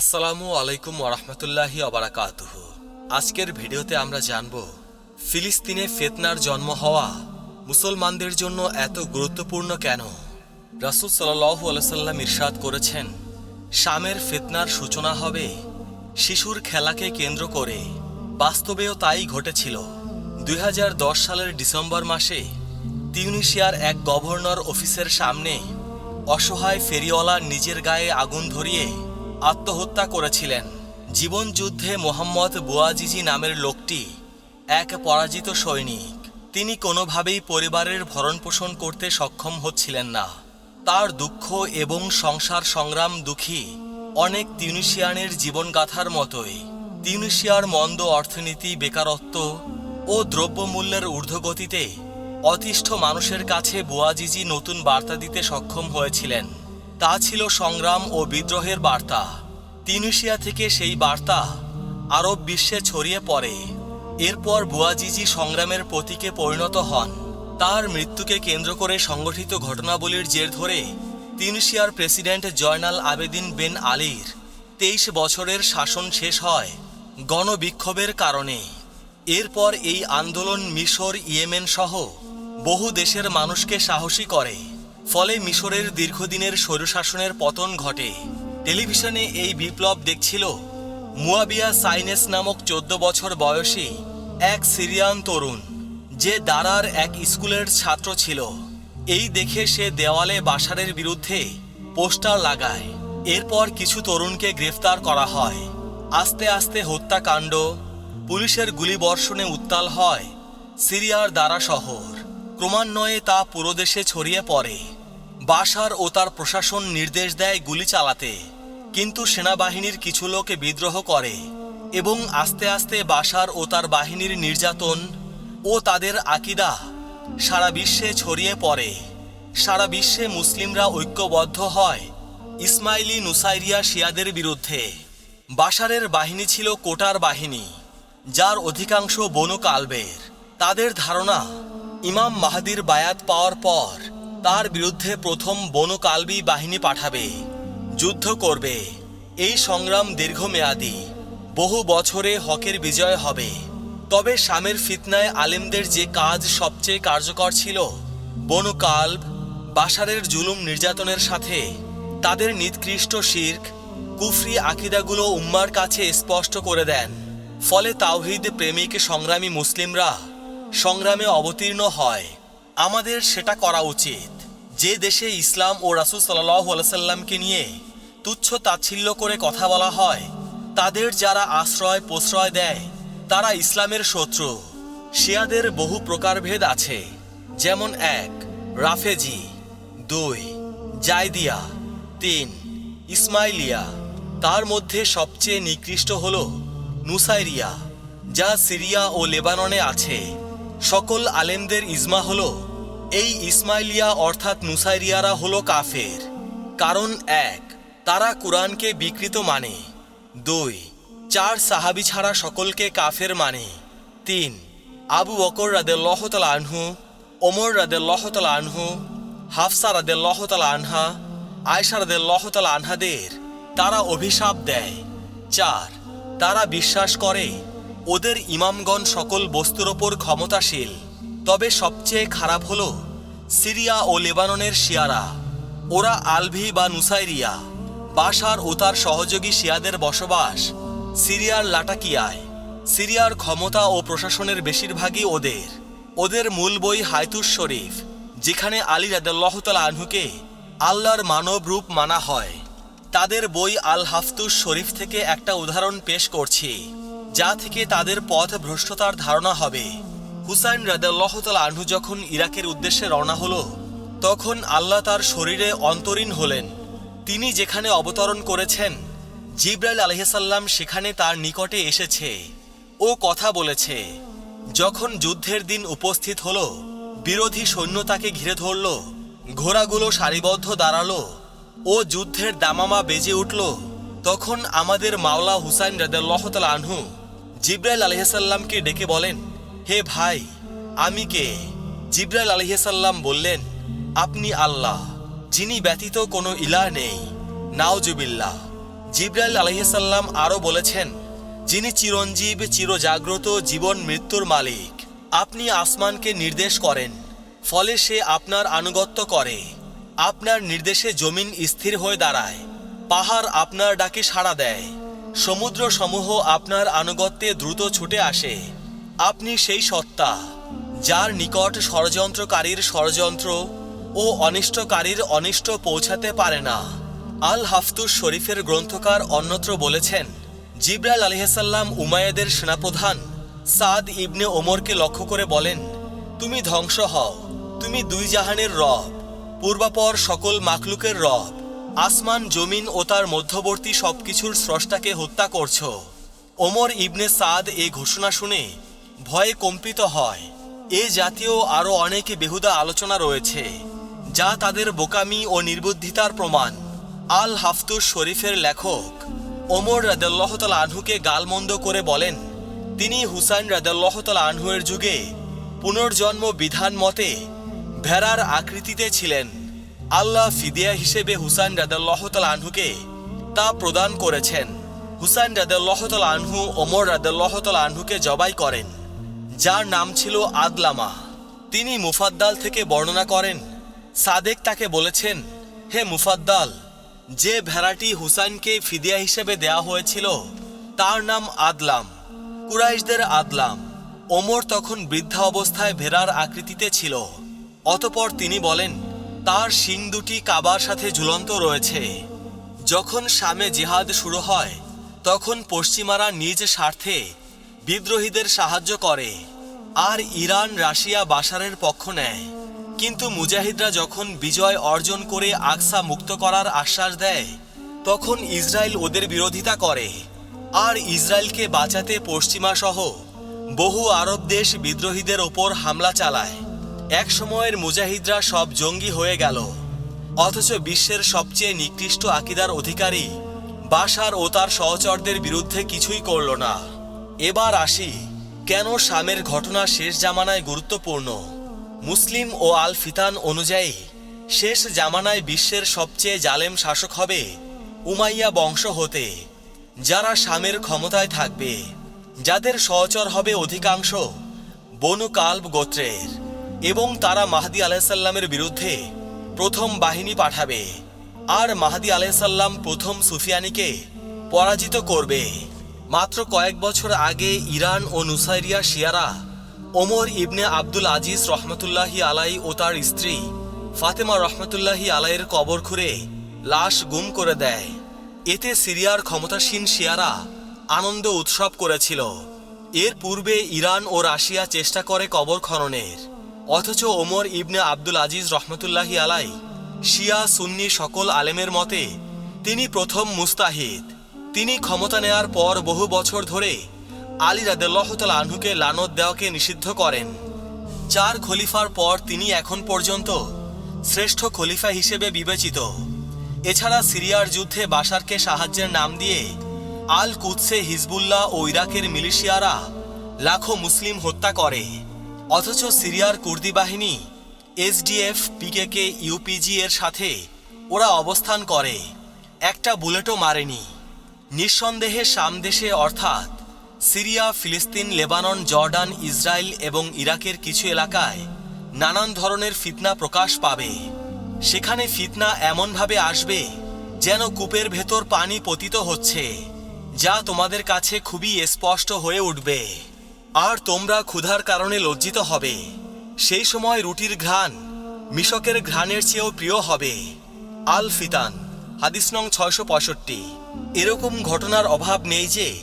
আসসালামু আলাইকুম ওরহমতুল্লাহি অবরাকাতুহ আজকের ভিডিওতে আমরা জানব, ফিলিস্তিনে ফেতনার জন্ম হওয়া মুসলমানদের জন্য এত গুরুত্বপূর্ণ কেন? রাসুল সাল্লাহ আলসাল্লাম ইরশাদ করেছেন, শামের ফেতনার সূচনা হবে, শিশুর খেলাকে কেন্দ্র করে। বাস্তবেও তাই ঘটেছিল। দুই হাজার দশ সালের ডিসেম্বর মাসে তিউনিশিয়ার এক গভর্নর অফিসের সামনে অসহায় ফেরিওয়ালা নিজের গায়ে আগুন ধরিয়ে আত্মহত্যা করেছিলেন। জীবনযুদ্ধে মোহাম্মদ বুয়াজিজি নামের লোকটি এক পরাজিত সৈনিক। তিনি কোনোভাবেই পরিবারের ভরণপোষণ করতে সক্ষম হচ্ছিলেন না। তার দুঃখ এবং সংসার সংগ্রাম দুঃখী অনেক তিউনিশিয়ানের জীবনগাথার মতোই। তিউনিশিয়ার মন্দ অর্থনীতি, বেকারত্ব ও দ্রব্যমূল্যের ঊর্ধ্বগতিতে অতিষ্ঠ মানুষের কাছে বুয়াজিজি নতুন বার্তা দিতে সক্ষম হয়েছিলেন। তা ছিল সংগ্রাম ও বিদ্রোহের বার্তা। তিউনিশিয়া থেকে সেই বার্তা আরব বিশ্বে ছড়িয়ে পড়ে। এরপর বুয়াজিজি সংগ্রামের প্রতীকে পরিণত হন। তার মৃত্যুকে কেন্দ্র করে সংগঠিত ঘটনাবলীর জের ধরে তিউনিশিয়ার president Zine El Abidine Ben আলীর তেইশ বছরের শাসন শেষ হয় গণবিক্ষোভের কারণে। এরপর এই আন্দোলন মিশর, ইয়েমেন সহ বহু দেশের মানুষকে সাহসী করে। ফলে মিশরের দীর্ঘদিনের স্বৈরশাসনের পতন ঘটে। টেলিভিশনে এই বিপ্লব দেখছিল মুয়াবিয়া সাইনেস নামক চোদ্দ বছর বয়সী এক সিরিয়ান তরুণ, যে দারার এক স্কুলের ছাত্র ছিল। এই দেখে সে দেওয়ালে বাসারের বিরুদ্ধে পোস্টার লাগায়। এরপর কিছু তরুণকে গ্রেফতার করা হয়। আস্তে আস্তে হত্যাকাণ্ড, পুলিশের গুলিবর্ষণে উত্তাল হয় সিরিয়ার দ্বারা শহর। ক্রমান্বয়ে তা পুরো দেশে ছড়িয়ে পড়ে। বাশার ও তার প্রশাসন নির্দেশ দেয় গুলি চালাতে। কিন্তু সেনাবাহিনীর কিছু লোকে বিদ্রোহ করে এবং আস্তে আস্তে বাশার ও তার বাহিনীর নির্যাতন ও তাদের আকিদা সারা বিশ্বে ছড়িয়ে পড়ে। সারা বিশ্বে মুসলিমরা ঐক্যবদ্ধ হয় ইসমাইলি নুসাইরিয়া শিয়াদের বিরুদ্ধে। বাশারের বাহিনী ছিল কোটার বাহিনী, যার অধিকাংশ বনু কালবের। তাদের ধারণা, ইমাম মাহাদির বায়াত পাওয়ার পর তার বিরুদ্ধে প্রথম বনু কালবি বাহিনী পাঠাবে, যুদ্ধ করবে। এই সংগ্রাম দীর্ঘমেয়াদী, বহু বছরে হকের বিজয় হবে। তবে শামের ফিতনায় আলেমদের যে কাজ সবচেয়ে কার্যকর ছিল বনু কাল্ব বাশারের জুলুম নির্যাতনের সাথে, তাদের নিৎকৃষ্ট শির্ক, কুফরি আকিদাগুলো উম্মার কাছে স্পষ্ট করে দেন। ফলে তাওহিদ প্রেমিক সংগ্রামী মুসলিমরা সংগ্রামে অবতীর্ণ হয়। আমাদের সেটা করা উচিত। যে দেশে ইসলাম ও রাসুল সাল্লাহ আলসাল্লামকে নিয়ে তুচ্ছ তাচ্ছিল্য করে কথা বলা হয়, তাদের যারা আশ্রয় প্রশ্রয় দেয়, তারা ইসলামের শত্রু। শিয়াদের বহু প্রকারভেদ আছে, যেমন এক, রাফেজি, দুই জায়দিয়া তিন, ইসমাইলিয়া। তার মধ্যে সবচেয়ে নিকৃষ্ট হল নুসাইরিয়া, যা সিরিয়া ও লেবাননে আছে। সকল আলেমদের ইজমা হল এই ইসমাইলিয়া অর্থাৎ নুসাইরিয়ারা হলো কাফের। কারণ এক, তারা কুরআনকে বিকৃত মানে। দুই, চার সাহাবি ছাড়া সকলকে কাফের মানে। তিন, আবু অকর বকর রাদেল্লাহতাল আনহু, ওমর রাদেল্লাহতাল আনহু, হাফসা রাদেল্লাহতাল আনহা আয়সা রাদেল্লাহতাল আনহাদের তারা অভিশাপ দেয়। চার, তারা বিশ্বাস করে, ওদের ইমামগণ সকল বস্তুর ওপর ক্ষমতাশীল। তবে সবচেয়ে খারাপ হল সিরিয়া ও লেবাননের শিয়ারা। ওরা আলভি বা নুসাইরিয়া, বাসার ও তার সহযোগী শিয়াদের বসবাস সিরিয়ার লাটাকিয়ায়। সিরিয়ার ক্ষমতা ও প্রশাসনের বেশিরভাগই ওদের। ওদের মূল বই হায়তুস শরীফ, যেখানে আলী রাদাল্লাহতাল আনহুকে আল্লাহর মানব রূপ মানা হয়। তাদের বই আল হাফতুস শরীফ থেকে একটা উদাহরণ পেশ করছি, যা থেকে তাদের পথ ভ্রষ্টতার ধারণা হবে। হুসাইন রাদাল্লাহতাল আনহু যখন ইরাকের উদ্দেশ্যে রওনা হল, তখন আল্লাহ তার শরীরে অন্তরীণ হলেন। তিনি যেখানে অবতরণ করেছেন, জিব্রাইল আলহিসাল্লাম সেখানে তার নিকটে এসেছে ও কথা বলেছে। যখন যুদ্ধের দিন উপস্থিত হল, বিরোধী সৈন্য তাকে ঘিরে ধরল, ঘোড়াগুলো সারিবদ্ধ দাঁড়াল ও যুদ্ধের দামামা বেজে উঠল। তখন আমাদের মাওলা হুসাইন রাদাল্লাহতাল আনহু জিব্রাইল আলহিসাল্লামকে ডেকে বলেন হে ভাই, আমি কে? জিব্রাইল আলহিসাল্লাম বললেন, আপনি আল্লাহ, যিনি ব্যতীত কোনো ইলা নেই। নাওজুবিল্লাহ জিব্রাইল আলহিসাল্লাম আরও বলেছেন, যিনি চিরঞ্জীব, চিরজাগ্রত, জীবন মৃত্যুর মালিক, আপনি আসমানকে নির্দেশ করেন, ফলে সে আপনার আনুগত্য করে। আপনার নির্দেশে জমিন স্থির হয়ে দাঁড়ায়, পাহাড় আপনার ডাকে সাড়া দেয় সমুদ্র সমূহ আপনার আনুগত্যে দ্রুত ছুটে আসে। আপনি সেই সত্তা, যার নিকট ষড়যন্ত্রকারীর ষড়যন্ত্র ও অনিষ্টকারীর অনিষ্ট পৌঁছাতে পারে না। আল হাফতুস শরীফের গ্রন্থকার অন্যত্র বলেছেন, জিব্রাইল আলহিসাল্লাম উমায়েদের সেনাপ্রধান সাদ ইবনে ওমরকে লক্ষ্য করে বলেন, তুমি ধ্বংস হও, তুমি দুই জাহানের রব, পূর্বাপর সকল মাকলুকের রব, আসমান, জমিন ও তার মধ্যবর্তী সবকিছুর স্রষ্টাকে হত্যা করছ। ওমর ইবনে সাদ এ ঘোষণা শুনে ভয়ে কম্পিত হয়। এ জাতীয় আরও অনেক বেহুদা আলোচনা রয়েছে, যা তাদের বোকামি ও নির্বুদ্ধিতার প্রমাণ। আল হাফতুস শরীফের লেখক ওমর রাদাল্লাহতাল আনহুকে গালমন্দ করে বলেন, তিনি হুসাইন রাদাল্লাহতাল আনহুয়ের যুগে পুনর্জন্ম বিধান মতে ভেড়ার আকৃতিতে ছিলেন। আল্লাহ ফিদিয়া হিসেবে হুসাইন রাদাল্লাহতাল আনহুকে তা প্রদান করেছেন। হুসাইন রাদাল্লাহতাল আনহু ওমর রাদাল্লাহতাল আনহুকে জবাই করেন। যার নাম ছিল আদলামা। তিনি মুফাদ্দাল থেকে বর্ণনা করেন। সাদেক তাকে বলেছেন, হে মুফাদ্দাল, যে ভেড়াটি হুসাইনকে ফিদিয়া হিসেবে দেয়া হয়েছিল, তার নাম আদলাম। কুরাইশদের আদলাম। ওমর তখন বৃদ্ধা অবস্থায় ভেড়ার আকৃতিতে ছিল। অতপর তিনি বলেন, তার শিং দুটি কাবার সাথে ঝুলন্ত রয়েছে। যখন শামে জিহাদ শুরু হয়, তখন পশ্চিমারা নিজ স্বার্থে বিদ্রোহীদের সাহায্য করে আর ইরান রাশিয়া বাশারের পক্ষ নেয়। কিন্তু মুজাহিদরা যখন বিজয় অর্জন করে আকসা মুক্ত করার আশ্বাস দেয়, তখন ইসরায়েল ওদের বিরোধিতা করে। আর ইসরায়েলকে বাঁচাতে পশ্চিমা সহ বহু আরব দেশ বিদ্রোহীদের ওপর হামলা চালায়। এক সময়ের মুজাহিদরা সব জঙ্গি হয়ে গেল। অথচ বিশ্বের সবচেয়ে নিকৃষ্ট আকিদার অধিকারী বাশার ও তার সহচরদের বিরুদ্ধে কিছুই করল না। এবার আসি, কেন শামের ঘটনা শেষ জামানায় গুরুত্বপূর্ণ? মুসলিম ও আল ফিতান অনুযায়ী, শেষ জামানায় বিশ্বের সবচেয়ে জালেম শাসক হবে উমাইয়া বংশ হতে, যারা শামের ক্ষমতায় থাকবে, যাদের সহচর হবে অধিকাংশ বনু কাল্ব গোত্রের, এবং তারা মাহাদি আলাইসাল্লামের বিরুদ্ধে প্রথম বাহিনী পাঠাবে, আর মাহাদি আলাইসাল্লাম প্রথম সুফিয়ানিকে পরাজিত করবে। মাত্র কয়েক বছর আগে ইরান ও নুসাইরিয়া শিয়ারা ওমর ইবনে আব্দুল আজিজ রহমতুল্লাহি আলাই ও তার স্ত্রী ফাতেমা রহমতুল্লাহি আলাইয়ের কবর খুঁড়ে লাশ গুম করে দেয়। এতে সিরিয়ার ক্ষমতাসীন শিয়ারা আনন্দ উৎসব করেছিল। এর পূর্বে ইরান ও রাশিয়া চেষ্টা করে কবর খননের। অথচ ওমর ইবনে আব্দুল আজিজ রহমতুল্লাহি আলাই শিয়া, সুন্নি সকল আলেমের মতে তিনি প্রথম মুস্তাহিদ। তিনি ক্ষমতা নেয়ার পর বহু বছর ধরে আলী রাদেল্লাহতাল আনহুকে লানত দেওয়াকে নিষিদ্ধ করেন। চার খলিফার পর তিনি এখন পর্যন্ত শ্রেষ্ঠ খলিফা হিসেবে বিবেচিত। এছাড়া সিরিয়ার যুদ্ধে বাশারকে সাহায্যের নাম দিয়ে আল কুৎসে হিজবুল্লাহ ও ইরাকের মিলিশিয়ারা লাখো মুসলিম হত্যা করে। অথচ সিরিয়ার কুর্দি বাহিনী এসডিএফ পিকেকে ইউপিজি এর সাথে ওরা অবস্থান করে। একটা বুলেটও মারেনি। নিঃসন্দেহে সামদেশে অর্থাৎ সিরিয়া, ফিলিস্তিন, লেবানন, জর্ডান, ইসরায়েল এবং ইরাকের কিছু এলাকায় নানান ধরনের ফিতনা প্রকাশ পাবে। সেখানে ফিতনা এমনভাবে আসবে যেন কূপের ভেতর পানি পতিত হচ্ছে, যা তোমাদের কাছে খুবই স্পষ্ট হয়ে উঠবে। আর তোমরা ক্ষুধার কারণে লজ্জিত হবে। সেই সময় রুটির ঘ্রাণ মিশকের ঘ্রাণের চেয়েও প্রিয় হবে। আল ফিতান, হাদিস নং ছয়শো পঁয়ষট্টি। এরকম ঘটনার অভাব নেই যে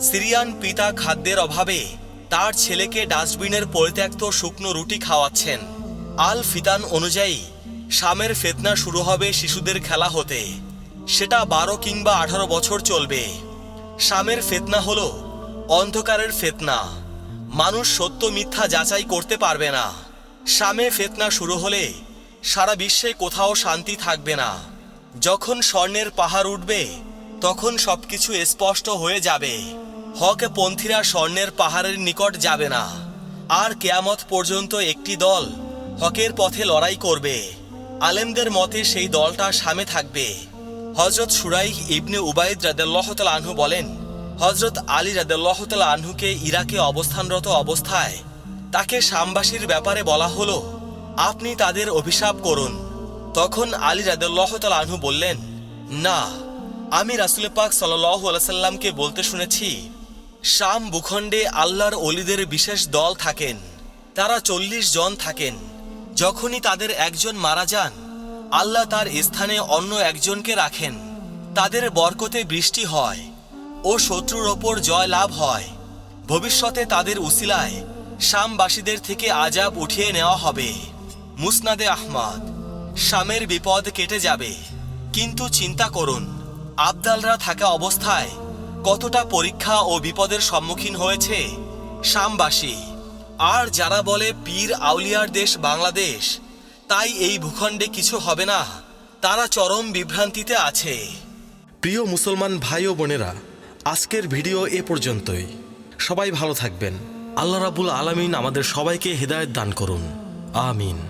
সিরিয়ান পিতা খাদ্যের অভাবে তার ছেলেকে ডাস্টবিনের পরিত্যক্ত শুকনো রুটি খাওয়াচ্ছেন। আল ফিতান অনুযায়ী শামের ফেতনা শুরু হবে শিশুদের খেলা হতে। সেটা বারো কিংবা আঠারো বছর চলবে। শামের ফেতনা হল অন্ধকারের ফেতনা। মানুষ সত্য মিথ্যা যাচাই করতে পারবে না। শামে ফেতনা শুরু হলে সারা বিশ্বে কোথাও শান্তি থাকবে না। যখন স্বর্ণের পাহাড় উঠবে তখন সবকিছু স্পষ্ট হয়ে যাবে। হক পন্থীরা স্বর্ণের পাহাড়ের নিকট যাবে না। আর কেয়ামত পর্যন্ত একটি দল হকের পথে লড়াই করবে। আলেমদের মতে সেই দলটা সামে থাকবে। হজরত সুরাইহ ইবনে উবাইদ রাদেল্লাহ তালা আনহু বলেন হজরত আলী রাদেল্লাহ তালা আনহুকে ইরাকে অবস্থানরত অবস্থায় তাকে শামবাসীর ব্যাপারে বলা হলো, আপনি তাদের অভিশাপ করুন। তখন আলী রাদেল্লাহ তালা আনহু বললেন, না আমি রাসুল পাক সাল্লাহ আলাইসাল্লামকে বলতে শুনেছি, শাম ভূখণ্ডে আল্লাহর অলিদের বিশেষ দল থাকেন। তারা চল্লিশ জন থাকেন। যখনই তাদের একজন মারা যান, আল্লাহ তার স্থানে অন্য একজনকে রাখেন। তাদের বরকতে বৃষ্টি হয় ও শত্রুর ওপর জয় লাভ হয়। ভবিষ্যতে তাদের উসিলায় শামবাসীদের থেকে আজাব উঠিয়ে নেওয়া হবে। মুসনাদে আহমদ, শামের বিপদ কেটে যাবে, কিন্তু চিন্তা করুন। আবদালরা থাকা অবস্থায় কতটা পরীক্ষা ও বিপদের সম্মুখীন হয়েছে শামবাসী। আর যারা বলে পীর আউলিয়ার দেশ বাংলাদেশ, তাই এই ভূখণ্ডে কিছু হবে না, তারা চরম বিভ্রান্তিতে আছে। প্রিয় মুসলমান ভাই ও বোনেরা, আজকের ভিডিও এ পর্যন্তই। সবাই ভালো থাকবেন। আল্লাহ রাবুল আলামিন আমাদের সবাইকে হৃদায়ত দান করুন। আমিন।